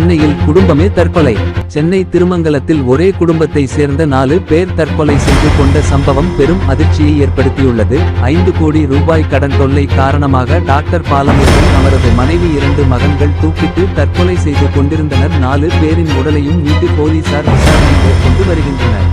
சென்னையில் குடும்பமே தற்கொலை. சென்னை திருமங்கலத்தில் ஒரே குடும்பத்தை சேர்ந்த நாலு பேர் தற்கொலை செய்து கொண்ட சம்பவம் பெரும் அதிர்ச்சியை ஏற்படுத்தியுள்ளது. ஐந்து கோடி ரூபாய் கடன் தொல்லை காரணமாக டாக்டர் பாலமுருகன் அவரது மனைவி இரண்டு மகன்கள் தூக்கிட்டு தற்கொலை செய்து கொண்டிருந்தனர். நாலு பேரின் உடலையும் மீட்டு போலீசார் விசாரணை மேற்கொண்டு வருகின்றனர்.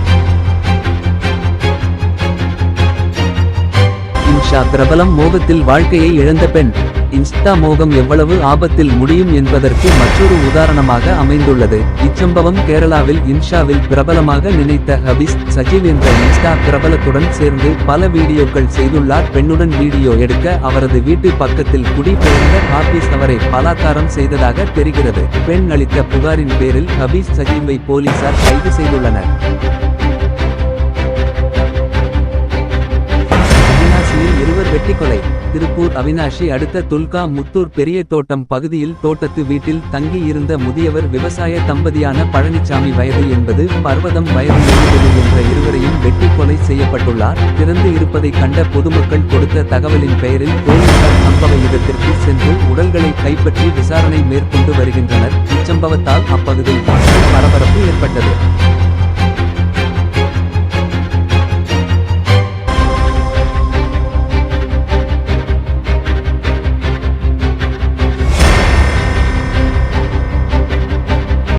இன்ஷா பிரபலம் மோகத்தில் வாழ்க்கையை இழந்த பெண். இன்ஸ்டா மோகம் எவ்வளவு ஆபத்தில் முடியும் என்பதற்கு மற்றொரு உதாரணமாக அமைந்துள்ளது. இச்சம்பவம் கேரளாவில் இன்ஷாவில் பிரபலமாக நினைத்த ஹபிஸ் சஜீவ் என்ற இன்ஸ்டா பிரபலத்துடன் சேர்ந்து பல வீடியோக்கள் செய்துள்ளார். பெண்ணுடன் வீடியோ எடுக்க அவரது வீட்டு பக்கத்தில் குடிபெயர்ந்த ஹாபிஸ் அவரை பலாத்காரம் செய்ததாக தெரிகிறது. பெண் அளித்த புகாரின் பேரில் ஹபீஸ் சஜீவை போலீசார் கைது செய்துள்ளனர். திருப்பூர் அவினாஷி அடுத்த துல்கா முத்தூர் பெரிய தோட்டம் பகுதியில் தோட்டத்து வீட்டில் தங்கி இருந்த முதியவர் விவசாய தம்பதியான பழனிசாமி வயது என்பது பர்வதம் வயது எழுபது என்ற இருவரையும் வெட்டி கொலை செய்யப்பட்டுள்ளார். திறந்து இருப்பதை கண்ட பொதுமக்கள் கொடுத்த தகவலின் பெயரில் போலீசார் சம்பவ இடத்திற்கு சென்று உடல்களை கைப்பற்றி விசாரணை மேற்கொண்டு வருகின்றனர். இச்சம்பவத்தால் அப்பகுதியில் பரபரப்பு ஏற்பட்டது.